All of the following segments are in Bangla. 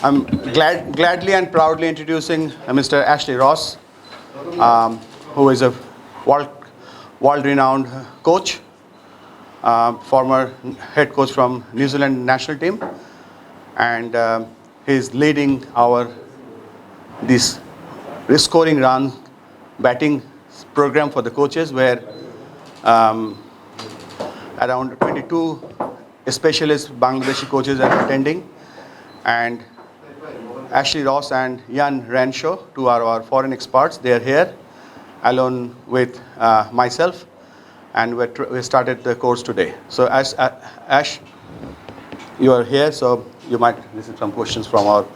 I'm glad, gladly and proudly introducing uh, Mr. Ashley Ross, um, who is a world, world-renowned coach, uh, former head coach from New Zealand national team, and he's leading our this scoring run batting program for the coaches, where um, around 22 specialist Bangladeshi coaches are attending, and Ashley Ross and Jan Renshaw, two are our foreign experts. They are here, along with uh, myself, and we're tr- we started the course today. So, as uh, Ash, you are here, so you might receive some questions from our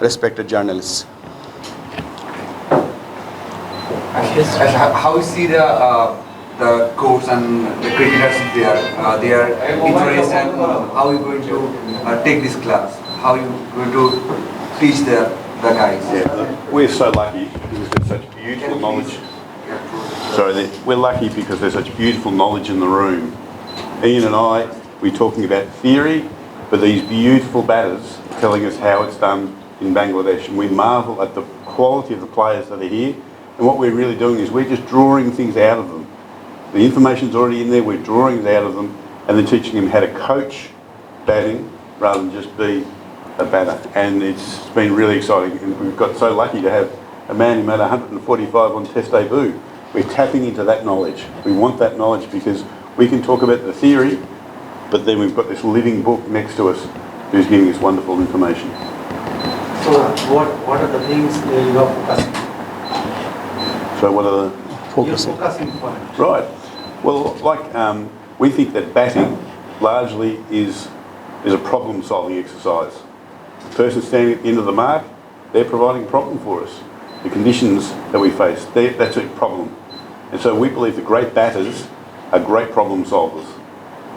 respected journalists. Yes, and how how you see the uh, the coach and the cricketers there, uh, their interest and uh, how you going to uh, take this class? How are you going to teach the the guys? Yeah, uh, we're so lucky because there's such beautiful knowledge. Sorry, we're lucky because there's such beautiful knowledge in the room. Ian and I, we're talking about theory, but these beautiful batters telling us how it's done in Bangladesh, and we marvel at the quality of the players that are here. And what we're really doing is we're just drawing things out of them. The information's already in there, we're drawing it out of them, and then teaching them how to coach batting rather than just be a batter. And it's been really exciting. And we've got so lucky to have a man who made 145 on Test debut. We're tapping into that knowledge. We want that knowledge because we can talk about the theory, but then we've got this living book next to us who's giving us wonderful information. So what, what are the things you are focusing? So what are the Focusing. You're focusing point. Right. Well, like um, we think that batting largely is is a problem-solving exercise. The person standing at the end of the mark, they're providing a problem for us. The conditions that we face, they- that's a problem. And so we believe the great batters are great problem solvers.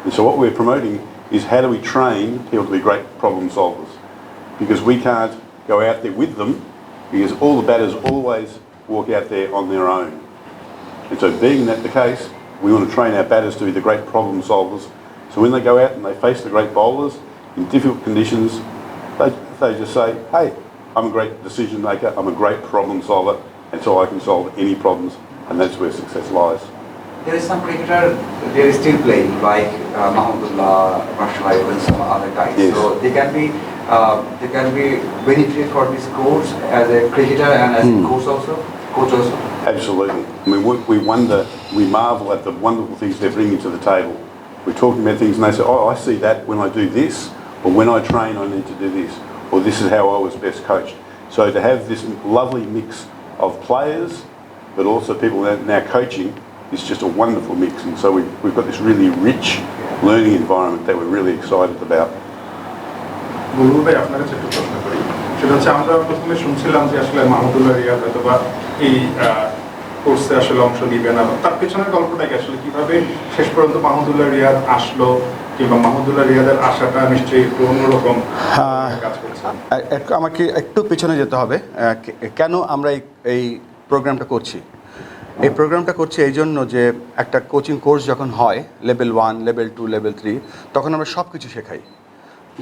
And so what we're promoting is how do we train people to be great problem solvers? Because we can't go out there with them because all the batters always walk out there on their own. And so being that the case, we want to train our batters to be the great problem solvers. So when they go out and they face the great bowlers in difficult conditions, they, just say, hey, I'm a great decision maker, I'm a great problem solver, and so I can solve any problems, and that's where success lies. There is some cricketer they are still playing like uh, Mahmudullah, Rashid, and some other guys. Yes. So they can be uh, they can be benefited for this course as a cricketer and as a coach also. Coach also. Absolutely. I mean, we, we wonder, we marvel at the wonderful things they're bringing to the table. We're talking about things and they say, oh, I see that when I do this, or when I train I need to do this, or this is how I was best coached. So to have this lovely mix of players, but also people that are now coaching, is just a wonderful mix. And so we've, we've got this really rich learning environment that we're really excited about. বুলবুল ভাই আপনার কাছে একটু প্রশ্ন করি সেটা হচ্ছে আমরা প্রথমে শুনছিলাম যে আসলে মাহমুদুল্লাহ রিয়াদ হয়তো বা এই কোর্সে আসলে অংশ নিবে না তার পেছনের গল্পটা কি আসলে কিভাবে শেষ পর্যন্ত মাহমুদুল্লাহ রিয়াদ আসলো কিংবা মাহমুদুল্লাহ রিয়াদের আশাটা নিশ্চয়ই একটু অন্যরকম হ্যাঁ। আমাকে একটু পেছনে যেতে হবে। কেন আমরা এই এই প্রোগ্রামটা করছি? এই প্রোগ্রামটা করছি এই জন্য যে একটা কোচিং কোর্স যখন হয় level one level two level three তখন আমরা সব কিছু শেখাই।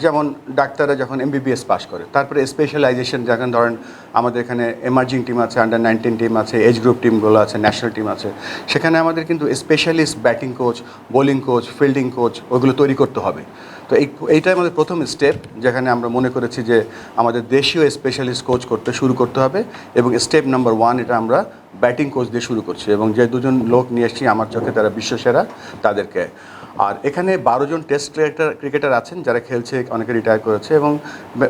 যেমন ডাক্তাররা যখন এমবিবিএস পাস করে, তারপরে স্পেশালাইজেশন যখন ধরেন আমাদের এখানে এমার্জিং টিম আছে আন্ডার নাইনটিন টিম আছে এজ গ্রুপ টিমগুলো আছে ন্যাশনাল টিম আছে, সেখানে আমাদের কিন্তু specialist batting coach bowling coach fielding coach ওগুলো তৈরি করতে হবে। তো এই, এইটাই আমাদের প্রথম স্টেপ যেখানে আমরা মনে করেছি যে আমাদের দেশীয় স্পেশালিস্ট কোচ করতে শুরু করতে হবে এবং স্টেপ নাম্বার ওয়ান এটা আমরা ব্যাটিং কোচ দিয়ে শুরু করছি এবং যে দুজন লোক নিয়ে এসেছি, আমার চোখে তারা বিশ্বসেরা, তাদেরকে আর এখানে বারো জন টেস্ট ক্রিকেটার ক্রিকেটার আছেন যারা খেলছে, অনেকে রিটায়ার করেছে এবং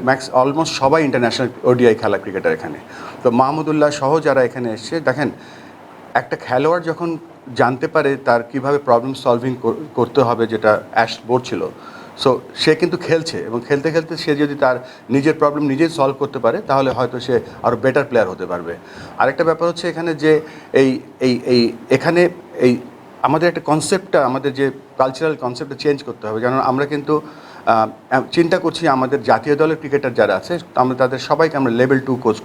ম্যাক্স অলমোস্ট সবাই ইন্টারন্যাশনাল ওডিআই খেলা ক্রিকেটার এখানে। তো মাহমুদুল্লাহ সহ যারা এখানে এসছে, দেখেন, একটা খেলোয়াড় যখন জানতে পারে তার কীভাবে প্রবলেম সলভিং করতে হবে যেটা অ্যাশ বোর্ড ছিল সো সে কিন্তু খেলছে এবং খেলতে খেলতে সে যদি তার নিজের প্রবলেম নিজেই সলভ করতে পারে, তাহলে হয়তো সে আরও বেটার প্লেয়ার হতে পারবে। আরেকটা ব্যাপার হচ্ছে এখানে যে এই এই এই, এখানে এই আমাদের একটা কনসেপ্টটা আমাদের যে কালচারাল কনসেপ্টটা চেঞ্জ করতে হবে। যেন আমরা কিন্তু চিন্তা করছি আমাদের জাতীয় দলের ক্রিকেটার যারা আছে, আমরা তাদের সবাইকে আমরা লেভেল টু কোচ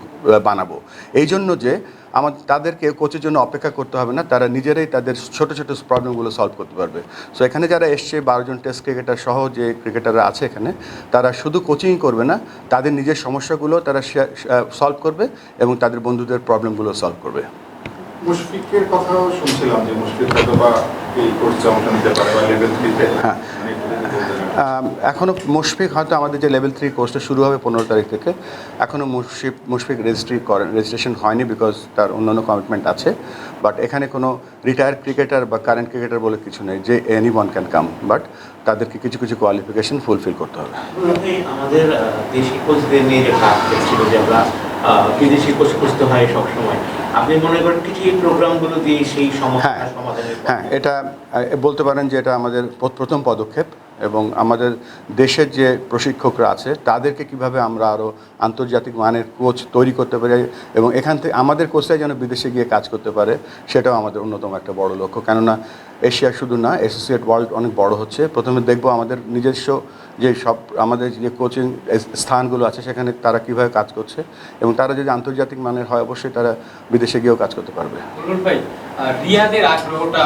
বানাবো। এই জন্য যে আমাদের, তাদেরকে কোচের জন্য অপেক্ষা করতে হবে না, তারা নিজেরাই তাদের ছোট ছোট প্রবলেমগুলো সলভ করতে পারবে। সো এখানে যারা এসছে বারোজন টেস্ট ক্রিকেটার সহ যে ক্রিকেটাররা আছে এখানে, তারা শুধু কোচিং করবে না, তাদের নিজের সমস্যাগুলো তারা সলভ করবে এবং তাদের বন্ধুদের প্রবলেমগুলো সলভ করবে। মুশফিকের কথাও শুনছিলাম যে মুশফিক হয়তো বা এই কোর্সে অংশ নিতে পারে বা লেভেল থ্রিতে হ্যাঁ। এখনও মুশফিক হয়তো আমাদের যে লেভেল থ্রি কোর্সটা শুরু হবে পনেরো তারিখ থেকে এখনও মুশফিক মুশফিক রেজিস্ট্রি করেন রেজিস্ট্রেশন হয়নি বিকজ তার অন্যান্য কমিটমেন্ট আছে। বাট এখানে কোনো রিটায়ার্ড ক্রিকেটার বা কারেন্ট ক্রিকেটার বলে কিছু নেই যে any one can come but তাদেরকে কিছু কিছু কোয়ালিফিকেশন ফুলফিল করতে হবে। আমাদের দেশি কোচদের নিয়ে যে ছিল যে আমরা বিদেশি কোচ খুঁজতে হয় সবসময় আপনি মনে করেন কিছু এই প্রোগ্রামগুলো দিয়ে সেই সমস্যা হ্যাঁ সমাধানের হ্যাঁ এটা বলতে পারেন যে এটা আমাদের প্রথম পদক্ষেপ। এবং আমাদের দেশের যে প্রশিক্ষকরা আছে, তাদেরকে কীভাবে আমরা আরও আন্তর্জাতিক মানের কোচ তৈরি করতে পারি এবং এখান থেকে আমাদের কোচরাই যেন বিদেশে গিয়ে কাজ করতে পারে, সেটাও আমাদের অন্যতম একটা বড় লক্ষ্য। কেননা এশিয়া শুধু না অ্যাসোসিয়েট ওয়ার্ল্ড অনেক বড় হচ্ছে। প্রথমে দেখব আমাদের নিজস্ব যে সব, আমাদের যে কোচিং স্থানগুলো আছে, সেখানে তারা কীভাবে কাজ করছে এবং তারা যদি আন্তর্জাতিক মানের হয়, অবশ্যই তারা বিদেশে গিয়েও কাজ করতে পারবে। ভাই রিয়াদের আগ্রহটা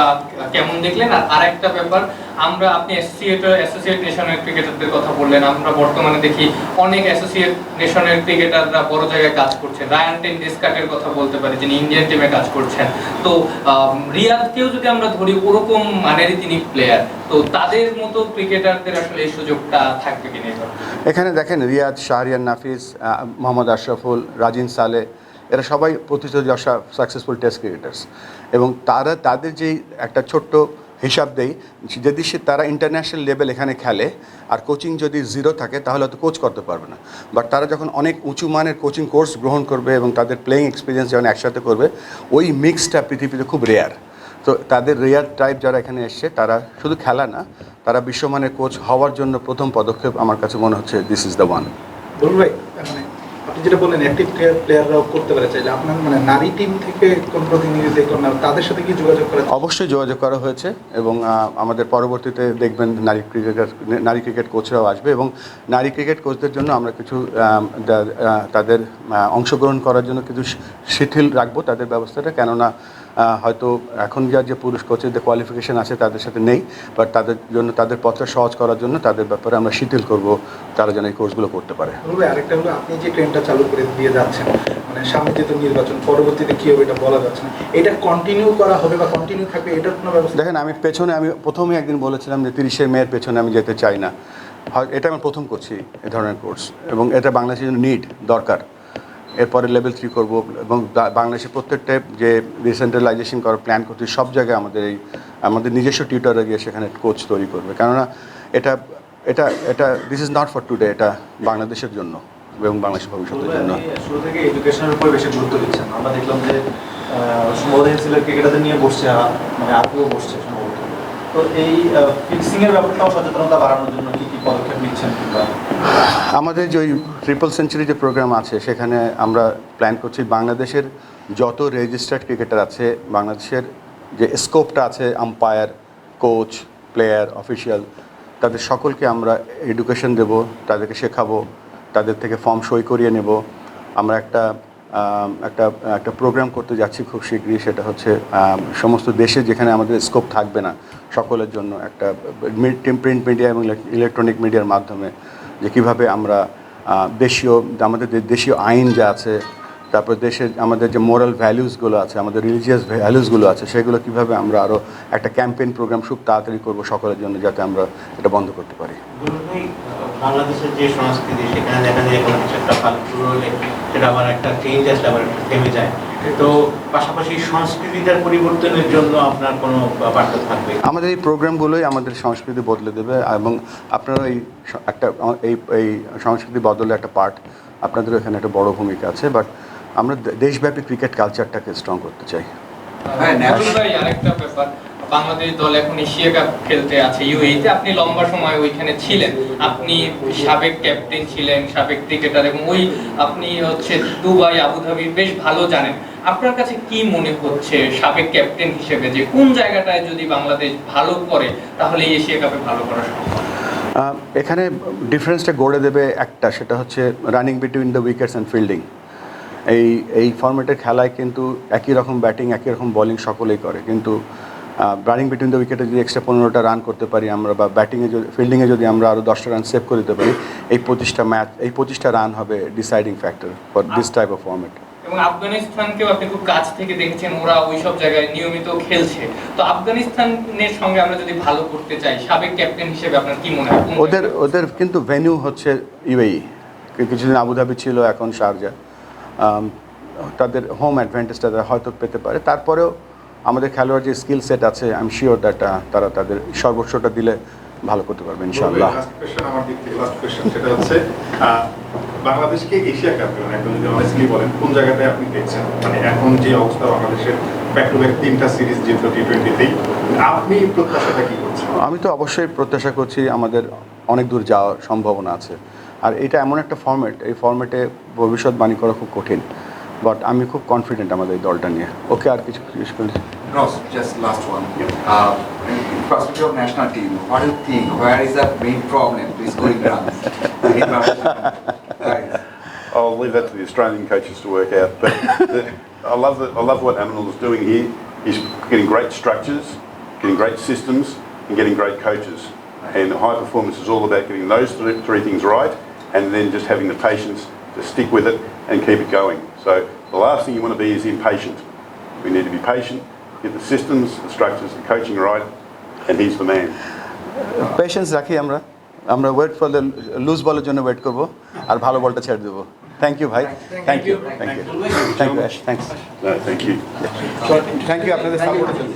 কেমন দেখলেন? আর আরেকটা ব্যাপার আমরা, আপনি অ্যাসোসিয়েট অ্যাসোসিয়েট নেশনের ক্রিকেটারদের কথা বললেন, আমরা বর্তমানে দেখি অনেক অ্যাসোসিয়েট নেশনের ক্রিকেটাররা বড় জায়গায় কাজ করছেন। রায়ান টেন্ডিসকাটের কথা বলতে পারি, যিনি ইন্ডিয়ান টিমে কাজ করছেন। তো রিয়াদকেও যদি আমরা ধরি, ওরকম মানেরই তিনি প্লেয়ার তো তাদের মতো ক্রিকেটারদের আসলে এই সুযোগটা থাকবে কিনা এখানে দেখেন, রিয়াদ শাহরিয়ান নাফিস মোহাম্মদ আশরাফুল, রাজিন সালে, এরা সবাই প্রতিষ্ঠিত যশা সাকসেসফুল টেস্ট ক্রিকেটার্স এবং তারা, তাদের যেই একটা ছোট্ট হিসাব দেই, যদি সে তারা ইন্টারন্যাশনাল লেভেল এখানে খেলে, আর কোচিং যদি জিরো থাকে, তাহলে হয়তো কোচ করতে পারবে না। বাট তারা যখন অনেক উঁচু মানের কোচিং কোর্স গ্রহণ করবে এবং তাদের প্লেয়িং এক্সপিরিয়েন্স যখন একসাথে করবে, ওই মিক্সটা পৃথিবীতে খুব রেয়ার তো তাদের রেয়ার টাইপ যারা এখানে এসছে, তারা শুধু খেলা না, তারা বিশ্বমানের কোচ হওয়ার জন্য প্রথম পদক্ষেপ আমার কাছে মনে হচ্ছে দিস ইজ দ্য ওয়ান ভাই আপনি যেটা বললেন অ্যাক্টিভ প্লেয়াররাও করতে পারে চাইলে। আপনার মানে নারী টিম থেকে কোন প্রতিনিধি না তাদের সাথে কি যোগাযোগ করা অবশ্যই যোগাযোগ করা হয়েছে এবং আমাদের পরবর্তীতে দেখবেন নারী ক্রিকেটার, নারী ক্রিকেট কোচরাও আসবে এবং নারী ক্রিকেট কোচদের জন্য আমরা কিছু তাদের অংশগ্রহণ করার জন্য কিছু শিথিল রাখব তাদের ব্যবস্থাটা। কেননা হয়তো এখন যার যে পুরুষ কোচের কোয়ালিফিকেশন আছে তাদের সাথে নেই বাট তাদের জন্য তাদের পত্র সহজ করার জন্য তাদের ব্যাপারে আমরা শিথিল করব তারা যেন এই কোর্সগুলো করতে পারে। আরেকটা হলো আপনি যে ট্রেনটা চালু করে দিয়ে যাচ্ছেন মানে সামনে যেহেতু নির্বাচন পরবর্তীতে কি হবে এটা বলা যাচ্ছে না এটা কন্টিনিউ করা হবে বা কন্টিনিউ থাকবে এটার কোনো ব্যবস্থা দেখেন আমি পেছনে আমি প্রথমে একদিন বলেছিলাম যে তিরিশে মেয়ের পেছনে আমি যেতে চাই না। হয় এটা আমি প্রথম করছি এ ধরনের কোর্স এবং এটা বাংলাদেশের জন্য নিড দরকার। এরপরে লেভেল থ্রি করব এবং বাংলাদেশের প্রত্যেকটা যে ডিসেন্ট্রালাইজেশন করার প্ল্যান করছি, সব জায়গায় আমাদের এই, আমাদের নিজস্ব টিউটারে গিয়ে সেখানে কোচ তৈরি করবে। কেননা এটা এটা এটা this is not for today এটা বাংলাদেশের জন্য এবং বাংলাদেশের ভবিষ্যতের জন্য। এডুকেশনের বেশি গুরুত্ব আমরা দেখলাম যে মানে বসছে তো এই ফিক্সিং এর ব্যাপারটাও সচেতনতা বাড়ানোর জন্য কি কি পদক্ষেপ নিচ্ছেন কিংবা আমাদের যে ওই ট্রিপল সেঞ্চুরি যে প্রোগ্রাম আছে, সেখানে আমরা প্ল্যান করছি বাংলাদেশের যত রেজিস্টার্ড ক্রিকেটার আছে, বাংলাদেশের যে স্কোপটা আছে আম্পায়ার কোচ প্লেয়ার অফিসিয়াল তাদের সকলকে আমরা এডুকেশন দেব, তাদেরকে শেখাবো, তাদের থেকে ফর্ম সই করিয়ে নেব। আমরা একটা একটা একটা প্রোগ্রাম করতে যাচ্ছি খুব শীঘ্রই, সেটা হচ্ছে সমস্ত দেশে যেখানে আমাদের স্কোপ থাকবে না, সকলের জন্য একটা প্রিন্ট মিডিয়া এবং ইলেকট্রনিক মিডিয়ার মাধ্যমে। যে কীভাবে আমরা দেশীয়, আমাদের দেশীয় আইন যা আছে, তারপর দেশের আমাদের যে মোরাল ভ্যালুসগুলো আছে, আমাদের রিলিজিয়াস ভ্যালুসগুলো আছে, সেগুলো কীভাবে আমরা আরও একটা ক্যাম্পেইন প্রোগ্রাম খুব তাড়াতাড়ি করব সকলের জন্য যাতে আমরা এটা বন্ধ করতে পারি। বাংলাদেশের যে সংস্কৃতি, সেখানে দেখা যায় কোনো কিছু একটা ফাল সেটা আবার একটা চেঞ্জ আসলে আবার থেমে যায়। তো পাশাপাশি সংস্কৃতিটার পরিবর্তনের জন্য আপনার কোনো বার্তা থাকবে? আমাদের এই প্রোগ্রামগুলোই আমাদের সংস্কৃতি বদলে দেবে এবং আপনারা এই একটা এই এই সংস্কৃতি বদলে একটা পার্ট আপনাদের এখানে একটা বড় ভূমিকা আছে বাট আমরা দেশব্যাপী ক্রিকেট কালচারটাকে স্ট্রং করতে চাই। হ্যাঁ, ভাই আরেকটা ব্যাপার। বাংলাদেশ দল এখন এশিয়া কাপ খেলতে আছে ইউএইতে আপনি লম্বা সময় ওইখানে ছিলেন। আপনি সাবেক ক্যাপ্টেন ছিলেন সাবেক ক্রিকেটার এবং ওই আপনি হচ্ছে দুবাই আবুধাবি বেশ ভালো জানেন। আপনার কাছে কি মনে হচ্ছে সাবেক ক্যাপ্টেন হিসেবে যে কোন জায়গাটায় যদি বাংলাদেশ ভালো করে তাহলে এশিয়া কাপে ভালো করা সম্ভব? এখানে ডিফারেন্সটা গড়ে দেবে একটা সেটা হচ্ছে running between the wickets and fielding এই এই ফর্মেটের খেলায় কিন্তু একই রকম ব্যাটিং একই রকম বোলিং সকলেই করে। কিন্তু রানিং বিটুইন দ্য উইকেটে যদি এক্সট্রা পনেরোটা রান করতে পারি আমরা বা ব্যাটিংয়ে যদি ফিল্ডিংয়ে যদি আমরা আরও দশটা রান সেভ করে দিতে পারি এই পঁচিশটা ম্যাচ এই পঁচিশটা রান হবে deciding factor for this type of format এবং আফগানিস্তানকেও আপনি খুব কাছ থেকে দেখেছেন ওরা ওই সব জায়গায় নিয়মিত খেলছে। তো আফগানিস্তানের সঙ্গে আমরা যদি ভালো করতে চাই সাবেক ক্যাপ্টেন হিসেবে আপনার কি মনে হয়? ওদের ওদের কিন্তু ভেন্যু হচ্ছে ইউএই। কিছুদিন আবুধাবি ছিল এখন শারজা। তাদের হোম অ্যাডভান্টেজটা তারা হয়তো পেতে পারে। তারপরেও আমাদের খেলোয়াড় যে স্কিল সেট আছে আই এম শিওর দ্যাট তারা তাদের সর্বোচ্চটা দিলে ভালো করতে পারবে ইনশাআল্লাহ। আমার দিক থেকে লাস্ট কোয়েশ্চেন সেটা হচ্ছে বাংলাদেশকে এশিয়া কাপে মানে একটু যদি অনেস্টলি বলেন কোন জায়গাতে আপনি দেখছেন? মানে এখন যে অবস্থা বাংলাদেশের ব্যাক টু ব্যাক তিনটা সিরিজ জিতলো টি টোয়েন্টিতেই আপনি প্রত্যাশাটা কি করছেন? আমি তো অবশ্যই প্রত্যাশা করছি আমাদের অনেক দূর যাওয়ার সম্ভাবনা আছে। আর এটা এমন একটা ফর্মেট এই ফর্মেটে ভবিষ্যৎবাণী করা খুব কঠিন। বাট আমি খুব কনফিডেন্ট আমাদের এই দলটা নিয়ে। ওকে আর কিছু No, just last one. Yep. Uh, in perspective of national team, what do you think? Where is the main problem with going down? I'll leave that to the Australian coaches to work out. But the, I love I love what Aminal is doing here. He's getting great structures, getting great systems, and getting great coaches. And high performance is all about getting those three, three things right, and then just having the patience to stick with it and keep it going. So the last thing you want to be is impatient. We need to be patient get the systems, the structures, the coaching right, and he's the man. Patience রাখি আমরা আমরা ওয়েট ফর দ্য লুজ বলের জন্য ওয়েট করবো আর ভালো বলটা ছেড়ে দেবো থ্যাংক ইউ ভাই thank you thank you thank you thanks No, thank you. Thank you আপনাদের সাপোর্টের জন্য